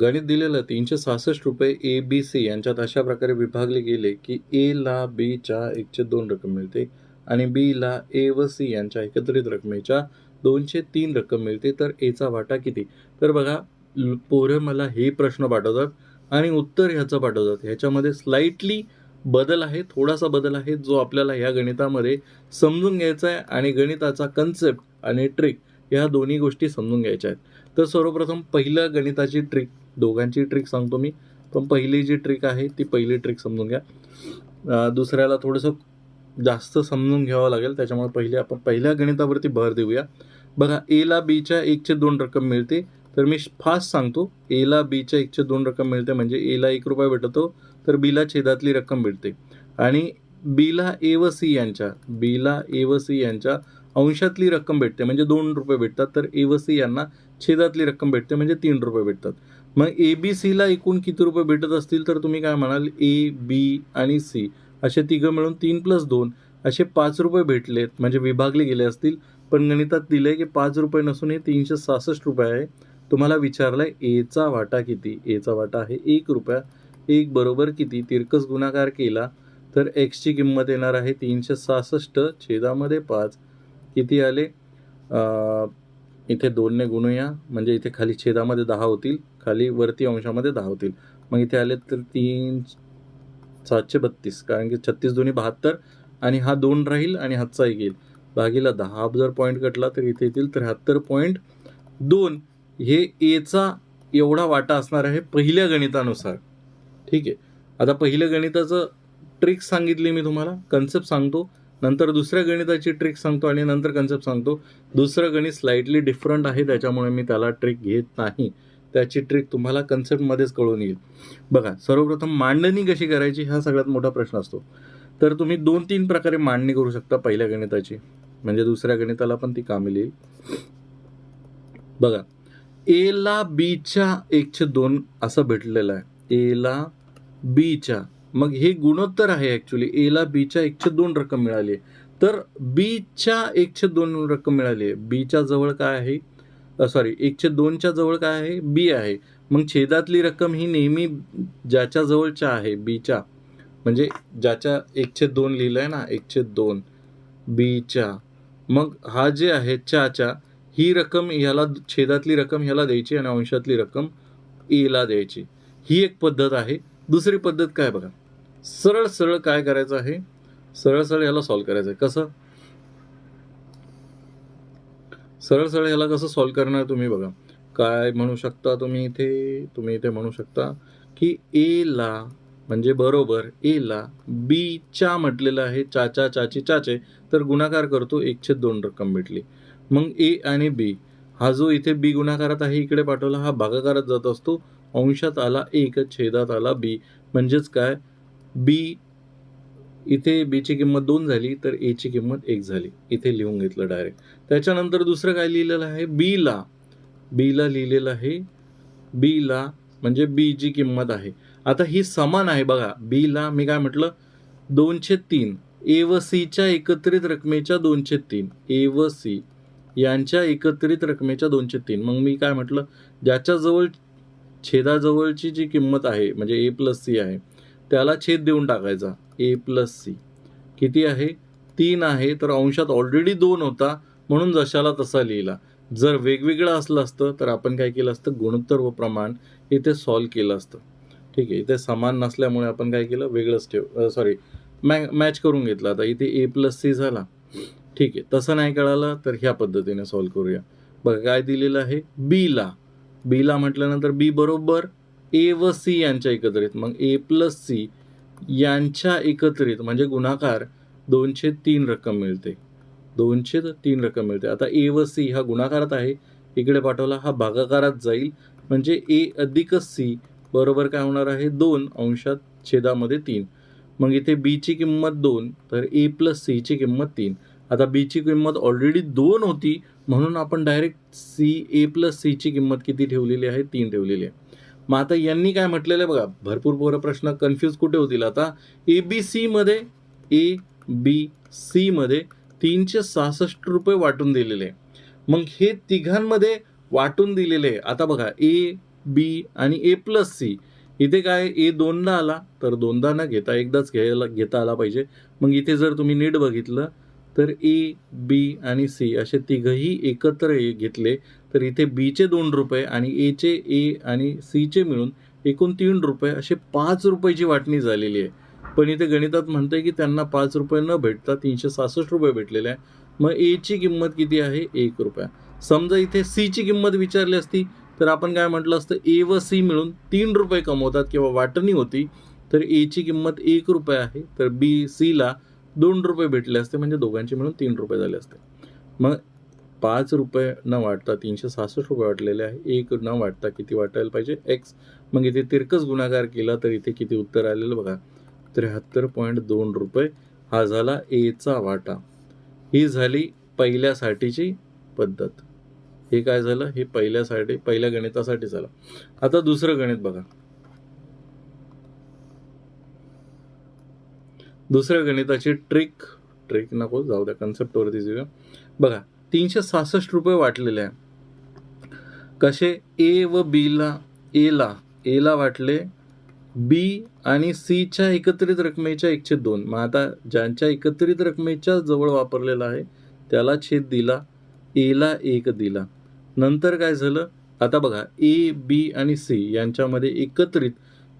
गणित दिलेलं तीनशे सहासष्ट रुपये ए बी सी यांच्यात अशा प्रकारे विभागले गेले की ए ला बीच्या एकशे दोन रक्कम मिळते आणि बी ला ए व सी यांच्या एकत्रित रकमेच्या दोनशे तीन रक्कम मिळते. तर एचा वाटा किती? तर बघा पोरं मला हे प्रश्न पाठवतात आणि उत्तर ह्याचं पाठवतात. ह्याच्यामध्ये स्लाइटली बदल आहे थोडासा बदल आहे जो आपल्याला ह्या गणितामध्ये समजून घ्यायचा आहे आणि गणिताचा कन्सेप्ट आणि ट्रिक ह्या दोन्ही गोष्टी समजून घ्यायच्या आहेत. तर सर्वप्रथम पहिलं गणिताची ट्रिक दोघांची ट्रिक सांगतो मी. पण पहिली जी ट्रिक आहे ती पहिली ट्रिक समजून घ्या. दुसऱ्याला थोडंसं जास्त समजून घ्यावं लागेल. त्याच्यामुळे पहिले आपण पहिल्या गणितावरती भर देऊया. बघा एला बीच्या एकचे दोन रक्कम मिळते. तर मी फास्ट सांगतो. एला बीच्या एकचे दोन रक्कम मिळते म्हणजे एला एक रुपया भेटतो. तर बीला छेदातली रक्कम भेटते. आणि बीला ए व सी यांच्या बीला ए व सी यांच्या अंशातली रक्कम भेटते. म्हणजे दोन रुपये भेटतात. तर ए व सी यांना छेदातली रक्कम भेटते म्हणजे तीन रुपये भेटतात. मग ए बी सीला एकूण किती रुपये भेटत असतील तर तुम्ही काय म्हणाल? ए बी आणि सी असे तिघं मिळून तीन प्लस दोन. असे पाच रुपये भेटलेत. म्हणजे विभागले गेले असतील. पण गणितात दिलं आहे की पाच रुपये नसून हे तीनशे सहासष्ट रुपये आहे. तुम्हाला विचारलं आहे एचा वाटा किती? एचा वाटा आहे एक रुपया. एक बरोबर किती? तिरकस गुणाकार केला तर एक्सची किंमत येणार आहे तीनशे सहासष्ट छेदामध्ये पाच. किती आले? इथे दोनने गुणूया म्हणजे इथे खाली छेदामध्ये दहा होतील खाली वरती अंशामध्ये दहा होतील. मग इथे आले तर तीन सातशे बत्तीस कारण की छत्तीस दोन्ही बहात्तर आणि हा दोन राहील आणि हातचा एक येईल. भागीला दहा जर पॉईंट कटला तर इथे येतील त्र्याहत्तर पॉईंट दोन. हे एचा एवढा वाटा असणार आहे पहिल्या गणितानुसार. ठीक आहे. आता पहिल्या गणिताचं ट्रिक सांगितली मी तुम्हाला कन्सेप्ट सांगतो. नंतर दुसऱ्या गणिताची ट्रिक सांगतो आणि नंतर कन्सेप्ट सांगतो. दुसरं गणित स्लाइटली डिफरंट आहे त्याच्यामुळे मी त्याला ट्रिक घेत नाही. त्याची ट्रिक तुम्हाला कन्सेप्टमध्येच कळून येईल. बघा सर्वप्रथम मांडणी कशी करायची हा सगळ्यात मोठा प्रश्न असतो. तर तुम्ही दोन तीन प्रकारे मांडणी करू शकता पहिल्या गणिताची. म्हणजे दुसऱ्या गणिताला पण ती कामी येईल. बघा एला बीच्या एकशे दोन असं भेटलेलं आहे. एला बीच्या मग हे गुणोत्तर आहे ॲक्च्युली एला बीच्या एकशे दोन रक्कम मिळाली. आहे. तर बीच्या एकशे दोन रक्कम मिळाली. आहे बीच्या जवळ काय आहे? सॉरी एकशे दोनच्या जवळ काय आहे? बी आहे. मग छेदातली रक्कम ही नेहमी ज्याच्या जवळच्या आहे? बीच्या म्हणजे ज्याच्या एकशे दोन लिहिलं आहे ना एकशे दोन. बीच्या मग हा जे आहे च्याच्या ही रक्कम ह्याला छेदातली रक्कम ह्याला द्यायची आणि अंशातली रक्कम एला द्यायची. ही एक पद्धत आहे. दुसरी पद्धत काय बघा? सरळ सरळ काय करायचं आहे? सरळ सरळ याला सॉल्व करायचं आहे. कसं? सरळ सरळ याला कसं सॉल्व करणार तुम्ही बघा. काय म्हणू शकता तुम्ही इथे? तुम्ही इथे म्हणू शकता की ए ला म्हणजे बरोबर ए ला बी चा म्हटलेलं आहे चाचा चाची चाचे. तर गुणाकार करतो एकशे दोन रक्कम भेटली. मग ए आणि बी हा जो इथे बी गुणाकारात आहे इकडे पाठवला हा भागाकारात जात असतो. अंशात आला एक छेदात आला बी म्हणजेच काय? बी इथे बीची किंमत दोन झाली तर एची किंमत एक झाली. इथे लिहून घेतलं डायरेक्ट त्याच्यानंतर दुसरं काय लिहिलेलं आहे? बीला बीला लिहिलेलं आहे बीला म्हणजे बी जी किंमत आहे. आता ही समान आहे बघा. बीला मी काय म्हटलं? दोनशे तीन. ए व सीच्या एकत्रित रकमेच्या दोनशे तीन. ए व सी यांच्या एकत्रित रकमेच्या दोनशे तीन. मग मी काय म्हटलं? ज्याच्याजवळ छेदाजवळची जी किंमत आहे म्हणजे ए प्लस सी आहे त्याला छेद देऊन टाकायचा. ए प्लस सी किती आहे? तीन आहे तर अंशात ऑलरेडी दोन होता म्हणून जशाला तसा लिहिला. जर वेगवेगळं असलं असतं तर आपण काय केलं असतं? गुणोत्तर व प्रमाण इथे सॉल्व केलं असतं. ठीक आहे इथे समान नसल्यामुळे आपण काय केलं? वेगळंच ठेव सॉरी मॅ मॅच करून घेतलं. आता इथे ए प्लस सी झाला. ठीक आहे तसं नाही कळालं तर ह्या पद्धतीने सॉल्व करूया. बघा काय दिलेलं आहे? बीला बीला म्हटल्यानंतर बी बरोबर ए व सी यांच्या एकत्रित मग ए प्लस सी यांच्या एकत्रित म्हणजे गुणाकार दोनशे तीन रक्कम मिळते. दोनशे तीन रक्कम मिळते. आता ए व सी हा गुणाकारात आहे. इकडे पाठवला हा भागाकारात जाईल. म्हणजे ए अधिक सी बरोबर काय होणार आहे? दोन अंशात छेदामध्ये तीन. मग इथे बीची किंमत दोन तर ए प्लस सीची किंमत तीन. आता बीची किंमत ऑलरेडी दोन होती म्हणून आपण डायरेक्ट सी ए प्लस सीची किंमत किती ठेवलेली आहे? तीन ठेवलेली आहे. मग आता यांनी काय म्हटलेलं बघा भरपूर पोरं प्रश्न कन्फ्यूज कुठे होतील? आता ए बी सीमध्ये ए बी सीमध्ये तीनशे सहासष्ट रुपये वाटून दिलेले. मग हे तिघांमध्ये वाटून दिलेले. आहे आता बघा ए बी आणि ए प्लस सी इथे काय ए दोनदा आला तर दोनदा न घेता एकदाच घ्यायला घेता आला पाहिजे. मग इथे जर तुम्ही नीट बघितलं तर ए बी आणि सी असे तिघही एकत्र घेतले. तर इथे बीचे दोन रुपये आणि एचे ए आणि सीचे मिळून एकूण तीन रुपये असे पाच रुपयाची वाटणी झालेली आहे. पण इथे गणितात म्हणतंय की त्यांना पाच रुपये न भेटता तीनशे सहासष्ट रुपये भेटलेले आहे. मग एची किंमत किती आहे? एक रुपया. समजा इथे सीची किंमत विचारली असती तर आपण काय म्हटलं असतं? ए व सी मिळून तीन रुपये कमवतात किंवा वाटणी होती तर एची किंमत एक रुपये आहे. तर बी सीला दोन रुपये भेटले असते म्हणजे दोघांचे मिळून तीन रुपये झाले असते. मग पाच रुपये न वाटता तीनशे सहासष्ट रुपये वाटलेले आहे. एक न वाटता किती वाटायला पाहिजे? एक्स मग इथे तिरकस गुणाकार केला तर इथे किती उत्तर आलेलं बघा. त्र्याहत्तर पॉईंट दोन रुपये. हा झाला एचा वाटा. ही झाली पहिल्यासाठीची पद्धत. हे काय झालं? हे पहिल्यासाठी पहिल्या गणितासाठी झालं. आता दुसरं गणित बघा. दुसऱ्या गणिताची ट्रिक ट्रिक नको जाऊ द्या कन्सेप्टवरती जाऊया. बघा. तीनशे सहासष्ट रुपये वाटलेले आहे. कसे? ए व बीला एला एला वाटले. बी आणि सीच्या एकत्रित रकमेच्या एकशे दोन. मग आता ज्यांच्या एकत्रित रकमेच्या जवळ वापरलेला आहे त्याला छेद दिला. एला एक दिला. नंतर काय झालं? आता बघा ए बी आणि सी यांच्यामध्ये एकत्रित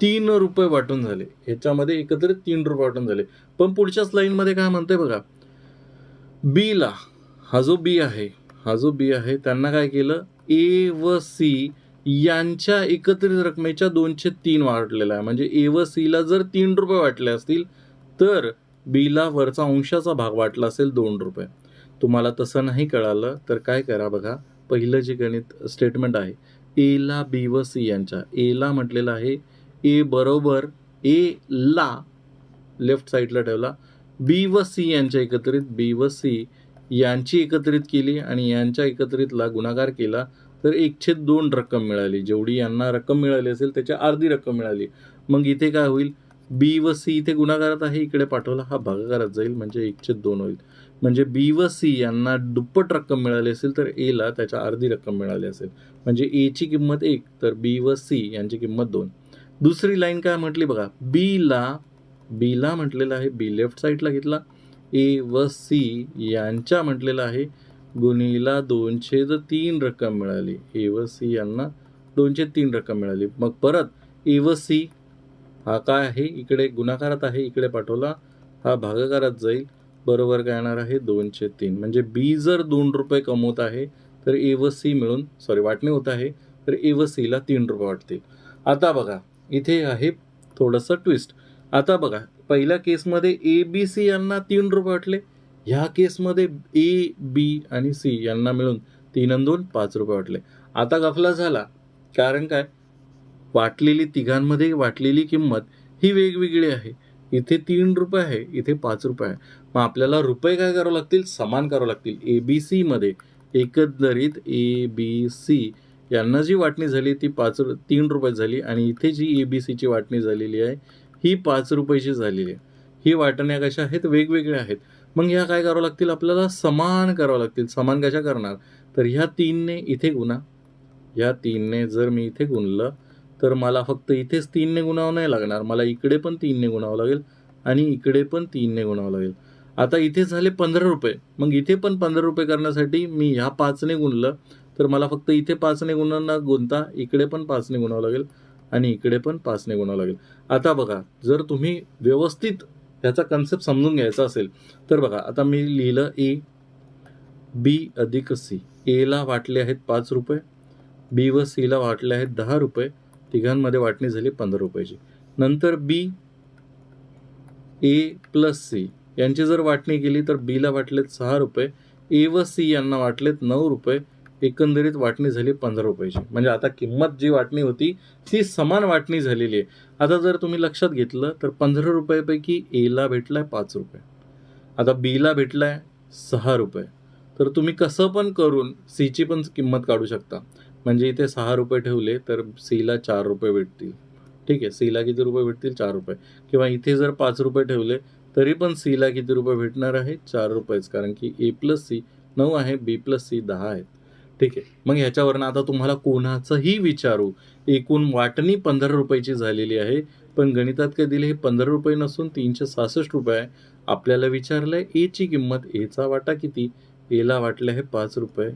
तीन रुपये वाटून झाले. ह्याच्यामध्ये एकत्रित तीन रुपये वाटून झाले. पण पुढच्याच लाईनमध्ये काय म्हणते बघा? बीला हा जो बी आहे हा जो बी आहे त्यांना काय केलं? ए व सी यांच्या एकत्रित रकमेच्या दोनशे तीन वाटलेला आहे. म्हणजे ए व सीला जर तीन रुपये वाटले असतील तर बीला वरचा अंशाचा भाग वाटला असेल दोन रुपये. तुम्हाला तसं नाही कळालं तर काय करा बघा. पहिलं जे गणित स्टेटमेंट आहे एला बी व सी यांच्या. एला म्हटलेलं आहे ए बरोबर ए ला लेफ्ट साईडला ठेवला. बी व सी यांच्या एकत्रित बी व सी यांची एकत्रित केली आणि यांच्या एकत्रितला गुणाकार केला तर एकशे दोन रक्कम मिळाली. जेवढी यांना रक्कम मिळाली असेल त्याच्या अर्धी रक्कम मिळाली. मग इथे काय होईल? बी व सी इथे गुणाकारात आहे इकडे पाठवला हा भागाकारात जाईल म्हणजे एकशे दोन होईल. म्हणजे बी व सी यांना दुप्पट रक्कम मिळाली असेल तर एला त्याच्या अर्धी रक्कम मिळाली असेल. म्हणजे एची किंमत एक तर बी व सी यांची किंमत दोन. दुसरी लाईन काय म्हटली बघा? बीला बीला म्हटलेलं आहे बी लेफ्ट साईडला घेतला. ए व सी यांच्या म्हटलेलं आहे. गुन्हेला दोनशे तीन रक्कम मिळाली. ए व सी यांना दोनशे तीन रक्कम मिळाली. मग परत ए व सी हा काय आहे? इकडे गुणाकारात आहे. इकडे पाठवला. हा भागाकारात जाईल. बरोबर काय येणार आहे? दोनशे तीन. म्हणजे बी जर दोन रुपये कमवत आहे तर ए व सी मिळून सॉरी वाटणे होत आहे तर ए व सीला तीन रुपये वाटतील. आता बघा. इथे आहे थोडंसं ट्विस्ट आता बघा. पहिल्या केसमध्ये ए बी सी यांना तीन रुपये वाटले. ह्या केसमध्ये ए बी आणि सी यांना मिळून तीन आणि दोन पाच रुपये वाटले. आता गफला झाला. कारण काय? वाटलेली तिघांमध्ये वाटलेली किंमत ही वेगवेगळी आहे. इथे तीन रुपये आहे इथे पाच रुपये आहे. मग आपल्याला रुपये काय करावं लागतील? समान करावं लागतील. ए बी सीमध्ये एकंदरीत ए बी सी यांना जी वाटणी झाली ती पाच रु तीन रुपये झाली आणि इथे जी ए बी सीची वाटणी झालेली आहे ही पाच रुपयाची झालेली आहे. ही वाटण्या कशा आहेत? वेगवेगळ्या आहेत. मग ह्या काय करावं लागतील? आपल्याला समान करावं लागतील. समान कशा करणार? तर ह्या तीनने इथे गुणा. ह्या तीनने जर मी इथे गुणलं तर मला फक्त इथेच तीनने गुणावं नाही लागणार. मला इकडे पण तीनने गुणावं लागेल आणि इकडे पण तीनने गुणावं लागेल. आता इथे झाले पंधरा रुपये. मग इथे पण पंधरा रुपये करण्यासाठी मी ह्या पाचने गुणलं तर मला फक्त इथे पाचने गुणांना गुणता इकडे पण पाचने गुणावं लागेल. आणि इकडे पण पाचने गुणावं लागेल. आता बघा जर तुम्ही व्यवस्थित ह्याचा कन्सेप्ट समजून घ्यायचा असेल तर बघा आता मी लिहिलं ए बी अधिक सी. एला वाटले आहेत पाच रुपये बी व सीला वाटले आहेत दहा रुपये तिघांमध्ये वाटणी झाली पंधरा रुपयाची. नंतर बी ए प्लस सी यांची जर वाटणी केली तर बीला वाटलेत सहा रुपये ए व सी यांना वाटलेत नऊ रुपये एकंदरीत वाटणी झाली पंधरा रुपयाची. म्हणजे आता किंमत जी वाटणी होती ती समान वाटणी झालेली आहे. आता जर तुम्ही लक्षात घेतलं तर पंधरा रुपयापैकी एला भेटलाय पाच रुपये. आता बीला भेटलाय सहा रुपये. तर तुम्ही कसं पण करून सीची पण किंमत काढू शकता. म्हणजे इथे सहा रुपये ठेवले तर सीला चार रुपये भेटतील. ठीक आहे सीला किती रुपये भेटतील? चार रुपये. किंवा इथे जर पाच रुपये ठेवले तरी पण सीला किती रुपये भेटणार आहे? चार रुपयेच. कारण की ए प्लस सी नऊ आहे बी प्लस सी दहा आहेत. ठीक आहे. मग ह्याच्यावरनं आता तुम्हाला कोणाचंही विचारू एकूण वाटणी पंधरा रुपयाची झालेली आहे पण गणितात काय दिले हे पंधरा रुपये नसून तीनशे सहासष्ट रुपये आहे. आपल्याला विचारलं आहे एची किंमत एचा वाटा किती? एला वाटले आहे पाच रुपये.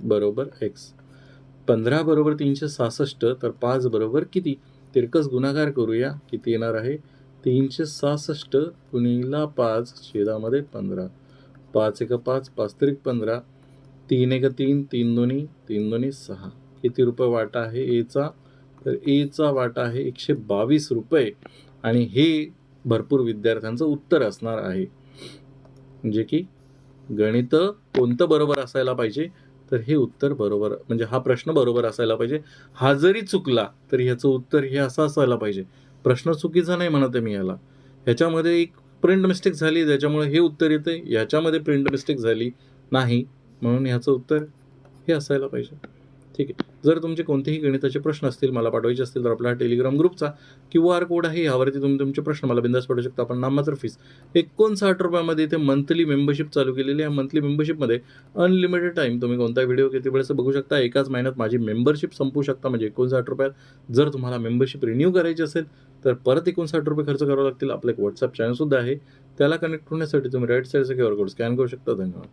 बरोबर एक्स पंधरा बरोबर तीनशे सहासष्ट तर पाच बरोबर किती? तिरकस गुणाकार करूया किती येणार आहे? तीनशे सहासष्ट गुणिला पाच छेदामध्ये पंधरा. पाच एक पाच पाच त्रिक पंधरा. तीन एक तीन तीन दोन्ही तीन दोन्ही सहा. किती रुपये वाटा आहे एचा? तर एचा वाटा आहे एकशे बावीस रुपये. आणि हे भरपूर विद्यार्थ्यांचं उत्तर असणार आहे. म्हणजे की गणित कोणतं बरोबर असायला पाहिजे? तर हे उत्तर बरोबर म्हणजे हा प्रश्न बरोबर असायला पाहिजे. हा जरी चुकला तर ह्याचं उत्तर हे असं असायला पाहिजे. प्रश्न चुकीचा नाही म्हणत आहे मी याला. ह्याच्यामध्ये एक प्रिंट मिस्टेक झाली त्याच्यामुळे हे उत्तर येते ह्याच्यामध्ये प्रिंट मिस्टेक झाली नाही. म्हणून ह्याचं उत्तर हे असायला पाहिजे. ठीक आहे. जर तुमचे कोणतेही गणिताचे प्रश्न असतील मला पाठवायचे असतील तर आपला टेलिग्राम ग्रुपचा क्यू आर कोड आहे. यावरती तुम्ही तुमचे प्रश्न मला बिंदास पाठवू शकता. आपण नामात्र फीस एकोणसाठ रुपयामध्ये इथे मंथली मेंबरशिप चालू केलेली आहे. मंथली मेंबरशिपमध्ये अनलिमिटेड टाईम तुम्ही कोणता व्हिडिओ किती वेळेस बघू शकता. एकाच महिन्यात माझी मेंबरशिप संपू शकता. म्हणजे एकोणसाठ रुपयात जर तुम्हाला मेंबरशिप रिन्यू करायची असेल तर परत एकोणसाठ रुपये खर्च करावे लागतील. आपलं एक व्हॉट्सअप चॅनलसुद्धा आहे. त्याला कनेक्ट होण्यासाठी तुम्ही राईट साईडचा क्यू आर कोड स्कॅन करू शकता. धन्यवाद.